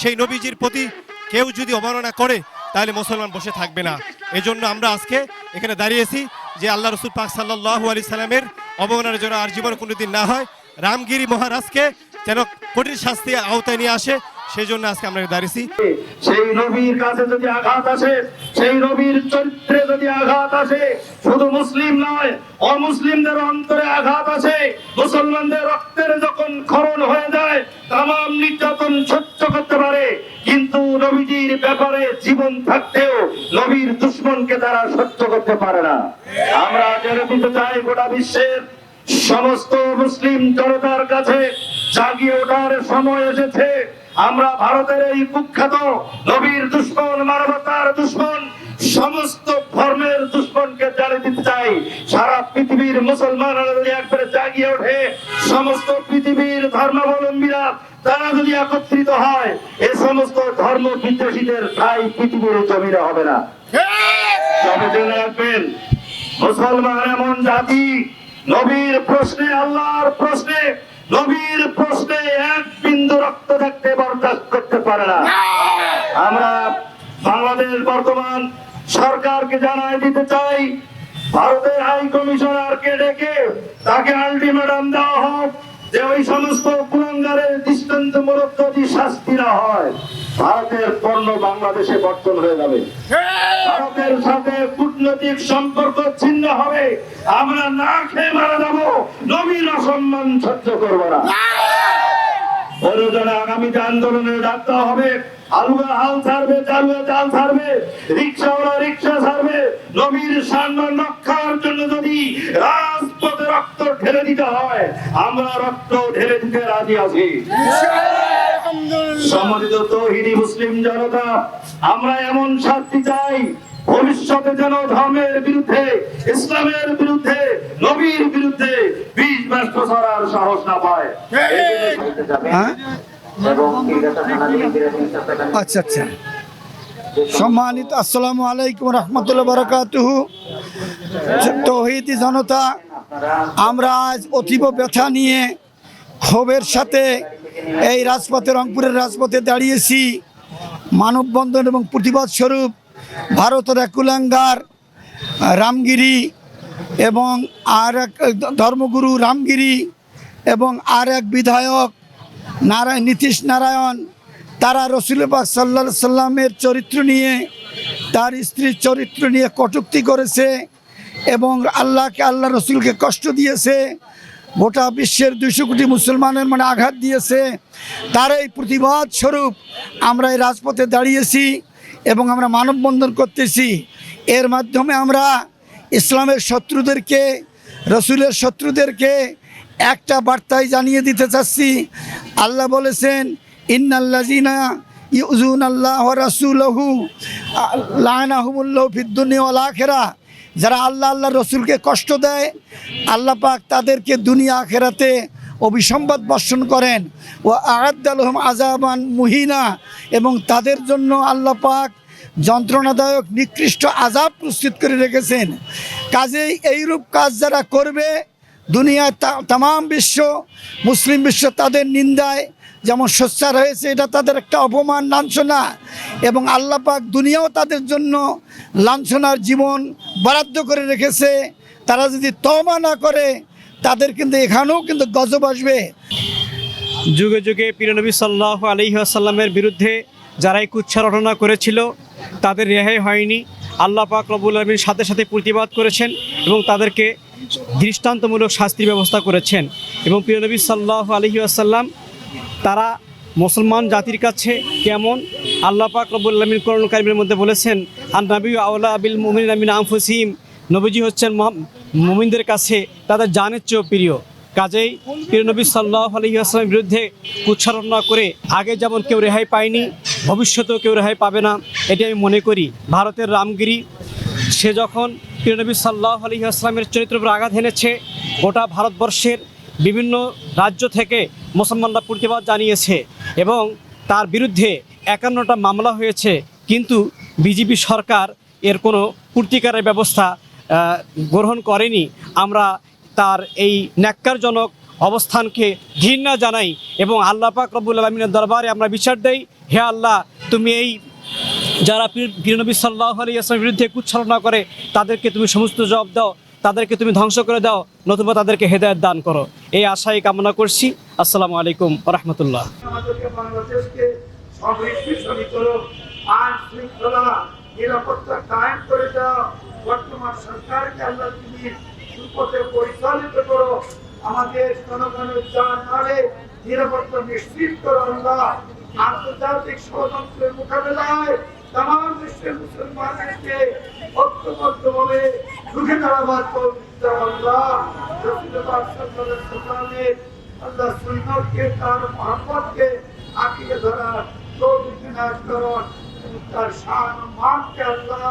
সেই নবীজির প্রতি কেউ যদি অবমাননা করে, তাহলে মুসলমান বসে থাকবে না। এজন্য আমরা আজকে এখানে দাঁড়িয়েছি যে আল্লাহ রসুল পাক সাল্লাহ আলি সাল্লামের অবমাননার জন্য আর জীবন কোনোদিন না হয়। রামগিরি মহারাজকে যেন কঠিন শাস্তি আওতায় নিয়ে আসে সেই জন্য আজকে আমরা দাঁড়িয়েছি। সেই নবীর কাছে যদি আঘাত আসে, সেই নবীর চরিত্রে যদি আঘাত আসে, শুধু মুসলিম নয়, অমুসলিমদের অন্তরে আঘাত আসে, মুসলমানদের রক্তের যখন খরণ হয়ে যায় তাম নির্যাতন সহ্য করতে পারে। কিন্তু নবীজির ব্যাপারে জীবন থাকতেও নবীর দুশ্মনকে তারা সহ্য করতে পারে না। আমরা জেনে দিতে চাই গোটা বিশ্বের সমস্ত মুসলিম জনতার কাছে জাগিয়ে ওঠার সময় এসেছে। আমরা ভারতের এই কুখ্যাত নবীর দুশ্মন, মানবতার দুশ্মন, সমস্ত ধর্মের দুশ্মনকে জানিয়ে দিতে চাই। সারা পৃথিবীর মুসলমানরা যদি একবারে জাগিয়ে ওঠে, সমস্ত পৃথিবীর ধর্মাবলম্বীরা, তারা যদি একত্রিত হয়, এ সমস্ত ধর্ম বিদ্বেষীদের ঠাই পৃথিবীর জমিনে হবে না। রাখবেন, মুসলমান এমন জাতি, নবীর প্রশ্নে, আল্লাহর প্রশ্নে নবীর প্রশ্নে এক বিন্দু রক্ত দেখতে বরদাস্ত করতে পারে না। আমরা বাংলাদেশ বর্তমান সরকারকে জানাই দিতে চাই ভারতের হাই কমিশনারকে ডেকে তাকে আলটিমেটাম দেওয়া হোক যে ওই সমস্ত কুলঙ্গারের দৃষ্টান্তমূলক যদি শাস্তি না হয় ভারতের পণ্য বাংলাদেশে বর্তন হয়ে যাবে। ভারতের সাথে কূটনৈতিক সম্পর্ক ছিন্ন হবে আমরা না খেয়ে মারা যাব। অসম্মান সহ্য করব না। প্রয়োজনে আগামীতে আন্দোলনে ডাকতে হবে। আলুয়া হাল ছাড়বে চালুয়া চাল ছাড়বে রিক্সাওয়ালা রিক্সা ছাড়বে। নবীর সম্মান রক্ষার জন্য যদি রাজপথে রক্ত ঢেলে দিতে হয় আমরা রক্ত ঢেলে দিতে রাজি আছি। সম্মানিত তৌহিদি মুসলিম জনতা আমরা এমন শাস্তি চাই ভবিষ্যতে যেন ধর্মের বিরুদ্ধে, ইসলামের বিরুদ্ধে, নবীর বিরুদ্ধে বিষ বাষ্প ছড়ার সাহস না পায়। হ্যাঁ? আচ্ছা আচ্ছা। সম্মানিত, আসসালামু আলাইকুম রহমতুল্লাহ বারকাতুহু। তৌহিদি জনতা, আমরা আজ অতীব ব্যথা নিয়ে ক্ষোভের সাথে এই রাজপথে, রংপুরের রাজপথে দাঁড়িয়েছি। মানববন্ধন এবং প্রতিবাদ স্বরূপ ভারতের একুলাঙ্গার, রামগিরি এবং আর এক ধর্মগুরু রামগিরি এবং আর এক বিধায়ক নারায়ণ নীতিশ নারায়ণ, তারা রসুল পাক সাল্লা সাল্লামের চরিত্র নিয়ে, তার স্ত্রীর চরিত্র নিয়ে কটুক্তি করেছে এবং আল্লাহকে আল্লাহ রসুলকে কষ্ট দিয়েছে, গোটা বিশ্বের দুইশো কোটি মুসলমানের মানে আঘাত দিয়েছে। তার এই প্রতিবাদ স্বরূপ আমরা এই রাজপথে দাঁড়িয়েছি। এবং আমরা মানববন্ধন করতেছি। এর মাধ্যমে আমরা ইসলামের শত্রুদেরকে, রসুলের শত্রুদেরকে একটা বার্তায় জানিয়ে দিতে চাচ্ছি। আল্লাহ বলেছেন ইন্নাল্লাজিনা ইউজুন আল্লাহ রাসুলহু লাহনাহুমুল্লাহ ফিদ্দুনি ওয়াল আখেরা যারা আল্লাহ আল্লাহ রসুলকে কষ্ট দেয়, আল্লাহ পাক তাদেরকে দুনিয়া আখেরাতে অভিসম্বাদ বর্ষণ করেন। ও আহাদ্দালহম আজাবান মুহিনা এবং তাদের জন্য আল্লাহ পাক যন্ত্রণাদায়ক নিকৃষ্ট আজাব প্রস্তুত করে রেখেছেন। কাজেই এইরূপ কাজ যারা করবে, দুনিয়ায় তা- তামাম বিশ্ব, মুসলিম বিশ্ব তাদের নিন্দায় যেমন সোচ্চার হয়েছে, এটা তাদের একটা অপমান, লাঞ্ছনা এবং আল্লাহ পাক দুনিয়াও তাদের জন্য লাঞ্ছনার জীবন বরাদ্দ করে রেখেছে। তারা যদি তমা না করে তাদের কিন্তু এখানেও কিন্তু গজব আসবে। যুগে যুগে পিরনবী সাল্লাহ আলহিহাসাল্লামের বিরুদ্ধে যারা এই কুচ্ছা রটনা করেছিল, তাদের রেহাই হয়নি। আল্লাহ পাক রবুল আলমীর সাথে সাথে প্রতিবাদ করেছেন এবং তাদেরকে দৃষ্টান্তমূলক শাস্তির ব্যবস্থা করেছেন। এবং পিরনবী সাল্লাহ আলহিহাসাল্লাম তারা মুসলমান জাতির কাছে কেমন? আল্লাহ পাক রবুল আলমিন করণ কারিমের মধ্যে বলেছেন আর নবী আউলা আবিল মুমিন আমিন আনফুসিম নবীজি হচ্ছেন মুমিনদের কাছে তাদের জানের চেয়েও প্রিয়। কাজেই নবী সাল্লাহ আলহিহাস্লামের বিরুদ্ধে কুচ্ছারণা করে আগে যেমন কেউ রেহাই পায়নি, ভবিষ্যতেও কেউ রেহাই পাবে না, এটি আমি মনে করি। ভারতের রামগিরি, সে যখন নবী সাল্লাহ আলহিহাস্লামের চরিত্রের উপর আঘাত এনেছে গোটা ভারতবর্ষের বিভিন্ন রাজ্য থেকে মুসলমানরা প্রতিবাদ জানিয়েছে এবং তার বিরুদ্ধে একান্নটা মামলা হয়েছে। কিন্তু বিজেপি সরকার এর কোনো প্রতিকারের ব্যবস্থা গ্রহণ করেনি। আমরা তার এই ন্যাক্কারজনক অবস্থানকে ঘৃণা জানাই এবং আল্লাহ পাক রব্বুল আলমিনের দরবারে আমরা বিচার দেই, হে আল্লাহ, তুমি এই যারা পীরনবী সাল্লাহ আলী আসলামের বিরুদ্ধে কুচ্ছলনা করে, তাদেরকে তুমি সমস্ত জবাব দাও, তাদেরকে তুমি ধ্বংস করে দাও, নতুবা তাদেরকে হেদায়ত দান করো। এই আশাই কামনা করছি। আসসালামু আলাইকুম রহমতুল্লাহ। নিরাপত্তা বর্তমান সরকারকে আল্লাহ তুমি সুপথে পরিচালিত করো। আমাদের জনগণের যান মালে নিরাপত্তা নিশ্চিত করো আল্লাহ। আন্তর্জাতিক ষড়যন্ত্রের মোকাবেলায় তাম বিশ্বের মুসলমানদেরকে ঐক্যবদ্ধভাবে রুখে দাঁড়াবার আল্লাহ। সুন্নতকে, তার মোহাম্মদকে আঁকিয়ে তার শান মানকে আল্লাহ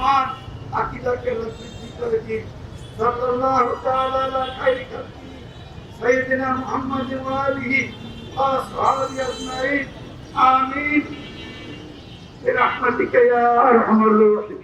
ইমান আকিদাকে বৃদ্ধি করে দিন সাল্লাল্লাহু তাআলা আলা খাইরি খালকি সাইয়্যিদিনা মুহাম্মদ ওয়া আলিহি ওয়া আসহাবিহি আজমাইন আমিন برحمتك يا ارحم الراحمين